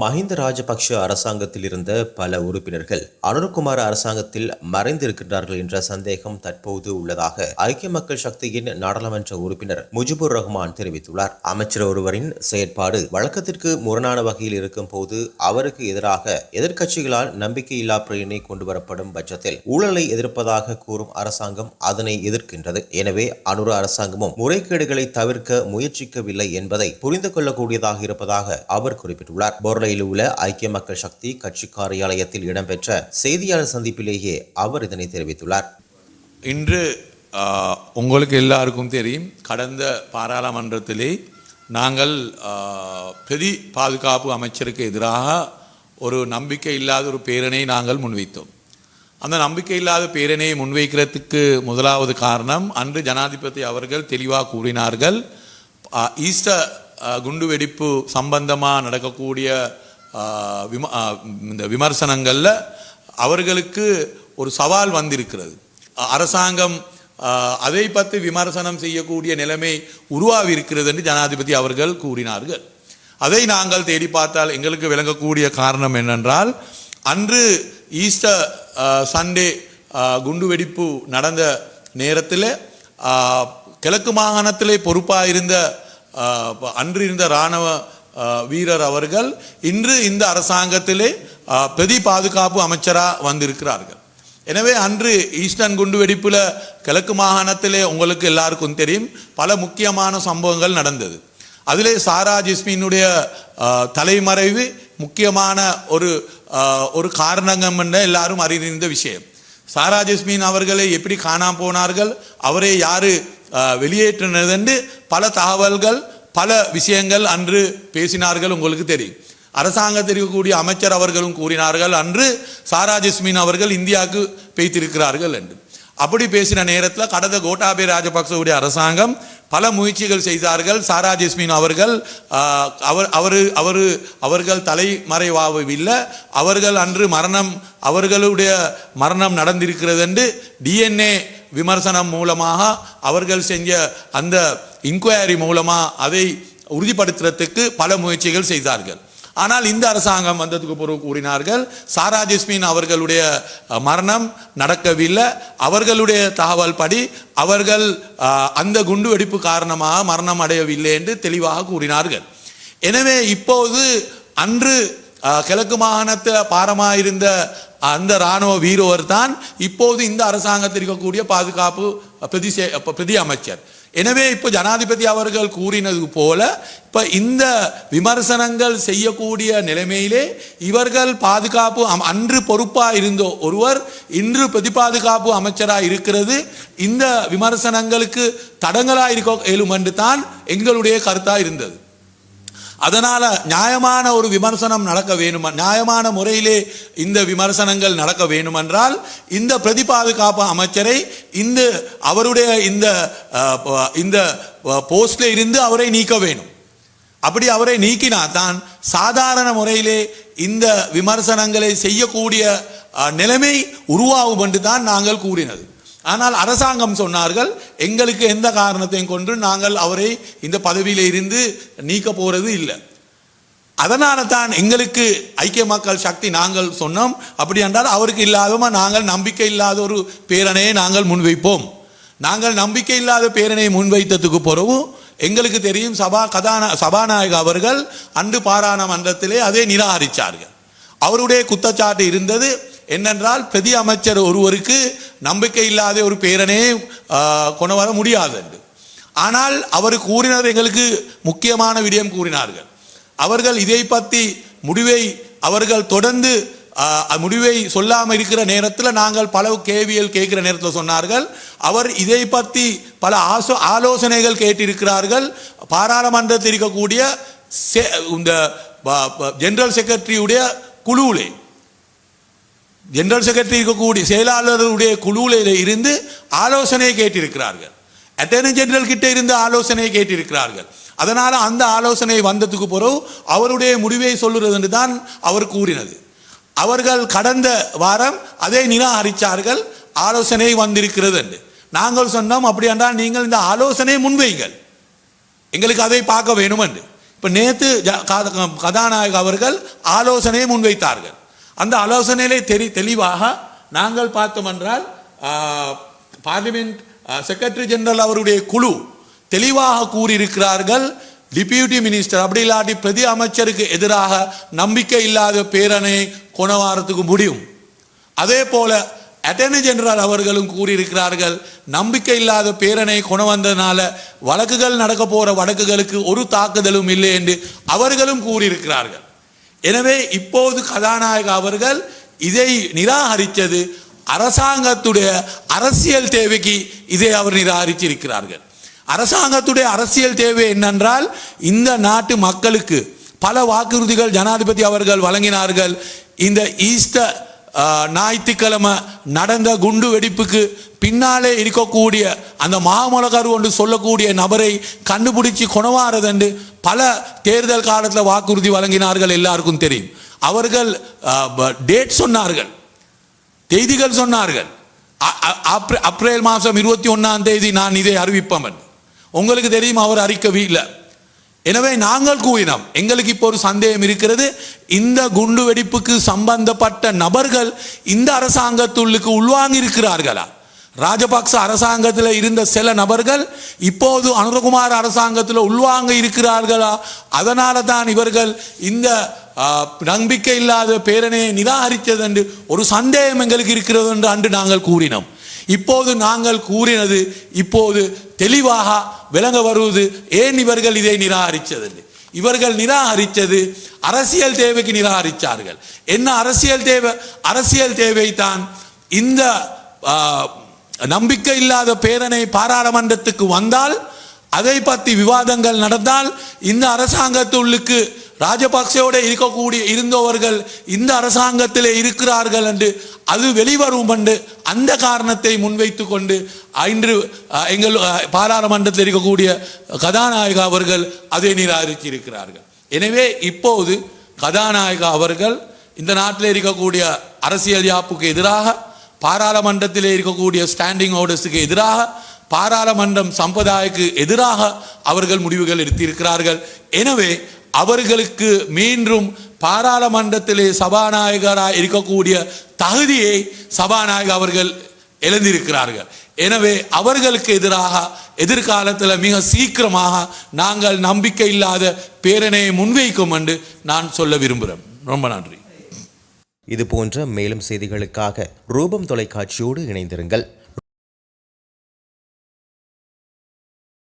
மஹிந்த ராஜபக்ஷ அரசாங்கத்தில் இருந்த பல உறுப்பினர்கள் அனுர்குமார அரசாங்கத்தில் மறைந்திருக்கின்றார்கள் என்ற சந்தேகம் தற்போது உள்ளதாக ஐக்கிய மக்கள் சக்தியின் நாடாளுமன்ற உறுப்பினர் முஜிபுர் ரஹ்மான் தெரிவித்துள்ளார். அமைச்சர் ஒருவரின் செயற்பாடு வழக்கத்திற்கு முரணான வகையில் இருக்கும் போது அவருக்கு எதிராக எதிர்க்கட்சிகளால் நம்பிக்கையில்லா பிரேரணை கொண்டு வரப்படும் பட்சத்தில் ஊழலை எதிர்ப்பதாக கூறும் அரசாங்கம் அதனை எதிர்க்கின்றது. எனவே அனுர அரசாங்கமும் முறைகேடுகளை தவிர்க்க முயற்சிக்கவில்லை என்பதை புரிந்து கொள்ளக்கூடியதாக இருப்பதாக அவர் குறிப்பிட்டுள்ளார். போர்லையில் உள்ள ஐக்கிய மக்கள் சக்தி கட்சி காரியாலயத்தில் இடம்பெற்ற செய்தியாளர் சந்திப்பிலேயே அவர் இதனை தெரிவித்துள்ளார். இன்று உங்களுக்கு எல்லாருக்கும் தெரியும் கடந்த பாராளுமன்றத்திலே நாங்கள் பிரதி பாதுகாப்பு அமைச்சருக்கு எதிராக ஒரு நம்பிக்கை இல்லாத ஒரு பேரனை நாங்கள் முன்வைத்தோம். அந்த நம்பிக்கை இல்லாத பேரணியை முன்வைக்கிறதுக்கு முதலாவது காரணம் அன்று ஜனாதிபதி அவர்கள் தெளிவாக கூறினார்கள் ஈஸ்டர் குண்டுவெடிப்பு சம்பந்தமாக நடக்கக்கூடிய விம இந்த விமர்சனங்களில் அவர்களுக்கு ஒரு சவால் வந்திருக்கிறது. அரசாங்கம் அதை பற்றி விமர்சனம் செய்யக்கூடிய நிலைமை உருவாகியிருக்கிறது என்று ஜனாதிபதி அவர்கள் கூறினார்கள். அதை நாங்கள் தேடி பார்த்தால் எங்களுக்கு விளங்கக்கூடிய காரணம் என்னென்றால் அன்று ஈஸ்டர் சண்டே குண்டு குண்டுவெடிப்பு நடந்த நேரத்தில் கிழக்கு மாகாணத்திலே பொறுப்பாக இருந்த அன்றிருந்த அன்று இருந்த இராணுவ வீரர் அவர்கள் இன்று இந்த அரசாங்கத்திலே பிரதி பாதுகாப்பு அமைச்சராக வந்திருக்கிறார்கள். எனவே அன்று ஈஸ்டர்ன் குண்டுவெடிப்பில் கிழக்கு மாகாணத்திலே உங்களுக்கு எல்லாருக்கும் தெரியும் பல முக்கியமான சம்பவங்கள் நடந்தது. அதிலே சாரா ஜிஸ்மினுடைய தலைமறைவு முக்கியமான ஒரு ஒரு காரணங்கம் என்ற எல்லாரும் அறிந்த விஷயம். சாரா ஜஸ்மின் அவர்களை எப்படி காணாம போனார்கள் அவரை யாரு வெளியேற்றினது என்று பல தகவல்கள் பல விஷயங்கள் அன்று பேசினார்கள் உங்களுக்கு தெரியும். அரசாங்கத்தில் இருக்கக்கூடிய அமைச்சர் அவர்களும் கூறினார்கள் அன்று சாரா ஜஸ்மின் அவர்கள் இந்தியாவுக்கு பேய்த்திருக்கிறார்கள் என்று. அப்படி பேசின நேரத்தில் கடந்த கோட்டாபே ராஜபக்சவுடைய அரசாங்கம் பல முயற்சிகள் செய்தார்கள். சாரா ஜெஸ்மின் அவர்கள் அவர் அவர் அவர் அவர்கள் தலைமறைவாகவில்லை. அவர்கள் அன்று மரணம் அவர்களுடைய மரணம் நடந்திருக்கிறது என்று டிஎன்ஏ விமர்சனம் மூலமாக அவர்கள் செஞ்ச அந்த இன்கொயரி மூலமாக அதை உறுதிப்படுத்துறதுக்கு பல முயற்சிகள் செய்தார்கள். ஆனால் இந்த அரசாங்கம் வந்ததுக்கு பிறகு கூறினார்கள் சாரா ஜெஸ்மின் அவர்களுடைய மரணம் நடக்கவில்லை. அவர்களுடைய தகவல் படி அவர்கள் அந்த குண்டுவெடிப்பு காரணமாக மரணம் அடையவில்லை என்று தெளிவாக கூறினார்கள். எனவே இப்போது அன்று கிழக்கு மாகாணத்தில் பாரமாக இருந்த அந்த இராணுவ வீரர் தான் இப்போது இந்த அரசாங்கத்தில் இருக்கக்கூடிய பாதுகாப்பு பிரதி பிரதி அமைச்சர். எனவே இப்போ ஜனாதிபதி அவர்கள் கூறினது போல இப்போ இந்த விமர்சனங்கள் செய்யக்கூடிய நிலைமையிலே இவர்கள் பாதுகாப்பு அம்- அன்று பொறுப்பாக இருந்த ஒருவர் இன்று பிரதி பாதுகாப்பு அமைச்சராக இருக்கிறது. இந்த விமர்சனங்களுக்கு தடங்களாக இருக்க இயலும் என்று தான் எங்களுடைய கருத்தாக இருந்தது. அதனால நியாயமான ஒரு விமர்சனம் நடக்க வேணும் நியாயமான முறையிலே இந்த விமர்சனங்கள் நடக்க வேண்டுமென்றால் இந்த பிரதி பாதுகாப்பு அமைச்சரை இந்த அவருடைய இந்த இந்த போஸ்டில் இருந்து அவரை நீக்க வேணும். அப்படி அவரை நீக்கினா தான் சாதாரண முறையிலே இந்த விமர்சனங்களை செய்யக்கூடிய நிலைமை உருவாகும் என்று தான் நாங்கள் கூறினது. ஆனால் அரசாங்கம் சொன்னார்கள் எங்களுக்கு எந்த காரணத்தையும் கொண்டு நாங்கள் அவரை இந்த பதவியில் இருந்து நீக்க போகிறது இல்லை. அதனால தான் எங்களுக்கு ஐக்கிய மக்கள் சக்தி நாங்கள் சொன்னோம். அப்படி என்றால் அவருக்கு இல்லாதமா நாங்கள் நம்பிக்கை இல்லாத ஒரு பேரணையை நாங்கள் முன்வைப்போம். நாங்கள் நம்பிக்கை இல்லாத பேரணையை முன்வைத்ததுக்கு பிறகு எங்களுக்கு தெரியும் சபா கதான சபாநாயக அவர்கள் அன்று பாராளுமன்றத்திலே அதை நிராகரித்தார்கள் அவருடைய குற்றச்சாட்டு இருந்தது என்னென்றால் பிரதி அமைச்சர் ஒருவருக்கு நம்பிக்கை இல்லாத ஒரு பேரனே கொண்டு வர முடியாது என்று ஆனால் அவர் கூறினர் எங்களுக்கு முக்கியமான விடயம் கூறினார்கள். அவர்கள் இதை பற்றி முடிவை அவர்கள் தொடர்ந்து முடிவை சொல்லாமல் இருக்கிற நேரத்தில் நாங்கள் பல கேவியல் கேட்கிற நேரத்தில் சொன்னார்கள். அவர் இதை பற்றி பல ஆசோ ஆலோசனைகள் கேட்டிருக்கிறார்கள். பாராளுமன்றத்தில் இருக்கக்கூடிய செ- இந்த ப- ஜெனரல் செக்ரட்டரியுடைய குழுவிலே. ஜெனரல் செக்ரட்டரி இருக்கக்கூடிய செயலாளருடைய குழுவில் இருந்து ஆலோசனை கேட்டிருக்கிறார்கள். அட்டர்னி ஜெனரல் கிட்ட இருந்து ஆலோசனை கேட்டிருக்கிறார்கள். அதனால் அந்த ஆலோசனை வந்ததுக்கு பிறகு அவருடைய முடிவை சொல்லுறது என்று தான் அவர் கூறினது. அவர்கள் கடந்த வாரம் அதை நிராகரித்தார்கள் ஆலோசனை வந்திருக்கிறது என்று. நாங்கள் சொன்னோம் அப்படி என்றால் நீங்கள் இந்த ஆலோசனை முன்வைங்கள் எங்களுக்கு அதை பார்க்க வேணும் என்று இப்போ நேற்று கதாநாயக அவர்கள் ஆலோசனையை முன்வைத்தார்கள். அந்த ஆலோசனையிலே தெரி தெளிவாக நாங்கள் பார்த்தோம் என்றால் பார்லிமெண்ட் செக்ரட்டரி ஜெனரல் அவருடைய குழு தெளிவாக கூறியிருக்கிறார்கள் டிப்யூட்டி மினிஸ்டர் அப்படி இல்லாட்டி பிரதி அமைச்சருக்கு எதிராக நம்பிக்கை இல்லாத பேரணை கொணவாரத்துக்கு முடியும். அதே போல அட்டர்னி ஜெனரல் அவர்களும் கூறியிருக்கிறார்கள் நம்பிக்கை இல்லாத பேரணை கொண வந்ததுனால வழக்குகள் நடக்க போற வழக்குகளுக்கு ஒரு தாக்குதலும் இல்லை என்று அவர்களும் கூறியிருக்கிறார்கள். எனவே இப்போது கதாநாயக அவர்கள் இதை நிராகரித்தது. அரசாங்கத்துடைய அரசியல் தேவைக்கு இதை அவர் நிராகரிச்சிருக்கிறார்கள் அரசாங்கத்துடைய அரசியல் தேவை என்னென்றால் இந்த நாட்டு மக்களுக்கு பல வாக்குறுதிகள் ஜனாதிபதி அவர்கள் வழங்கினார்கள். இந்த ஈஸ்டர் ஞாயிற்றுக்கிழமை நடந்த குண்டு வெடிப்புக்கு பின்னாலே இருக்கக்கூடிய அந்த மாமலகர் ஒன்று சொல்லக்கூடிய நபரை கண்டுபிடிச்சு கொணவாரதென்று பல தேர்தல் காலத்தில் வாக்குறுதி வழங்கினார்கள் எல்லாருக்கும் தெரியும். அவர்கள் டேட் சொன்னார்கள். செய்திகள் சொன்னார்கள். அப்ர- அப்ரேல் மாதம் இருபத்தி ஒன்றாம் தேதி நான் இதை அறிவிப்பவன் உங்களுக்கு தெரியும் அவர் அறிக்கவே இல்லை எனவே நாங்கள் கூறினோம் எங்களுக்கு இப்போ ஒரு சந்தேகம் இருக்கிறது. இந்த குண்டு வெடிப்புக்கு சம்பந்தப்பட்ட நபர்கள் இந்த அரசாங்கத்துள்ளுக்கு உள்வாங்கி இருக்கிறார்களா? ராஜபக்ச அரசாங்கத்தில் இருந்த சில நபர்கள் இப்போது அனுரகுமார் அரசாங்கத்தில் உள்வாங்க இருக்கிறார்களா? அதனால தான் இவர்கள் இந்த நம்பிக்கை இல்லாத பேரணையை நிராகரித்தது என்று ஒரு சந்தேகம் எங்களுக்கு இருக்கிறது என்று அன்று நாங்கள் கூறினோம். இப்போது நாங்கள் கூறினது இப்போது தெளிவாக விளங்க வருவது ஏன் இவர்கள் இதை நிராகரித்தது இவர்கள் நிராகரித்தது அரசியல் தேவைக்கு நிராகரித்தார்கள். என்ன அரசியல் தேவை? அரசியல் தேவை தான் இந்த நம்பிக்கை இல்லாத பேரணை பாராளுமன்றத்துக்கு வந்தால் அதை பற்றி விவாதங்கள் நடந்தால் இந்த அரசாங்கத்துள்ளுக்கு ராஜபக்சேவோட இருக்கக்கூடிய இருந்தவர்கள் இந்த அரசாங்கத்திலே இருக்கிறார்கள் என்று அது வெளிவரும் என்று அந்த காரணத்தை முன்வைத்து கொண்டு இன்று எங்கள் பாராளுமன்றத்தில் இருக்கக்கூடிய கதாநாயகா அவர்கள் அதை நிராகரித்து இருக்கிறார்கள் எனவே இப்போது கதாநாயகா அவர்கள் இந்த நாட்டில் இருக்கக்கூடிய அரசியல் யாப்புக்கு எதிராக பாராளுமன்றத்தில் இருக்கக்கூடிய ஸ்டாண்டிங் ஆர்டர்ஸுக்கு எதிராக பாராளுமன்றம் சம்பிரதாயக்கு எதிராக அவர்கள் முடிவுகள் எடுத்திருக்கிறார்கள். எனவே அவர்களுக்கு மீண்டும் பாராளுமன்றத்திலே சபாநாயகராக இருக்கக்கூடிய தகுதியை சபாநாயகர் அவர்கள் எழுந்திருக்கிறார்கள் எனவே அவர்களுக்கு எதிராக எதிர்காலத்தில் மிக சீக்கிரமாக நாங்கள் நம்பிக்கை இல்லாத பேரணையை முன்வைக்கும் என்று நான் சொல்ல விரும்புகிறேன். ரொம்ப நன்றி. இது போன்ற மேலும் செய்திகளுக்காக ரூபம் தொலைக்காட்சியோடு இணைந்திருங்கள்.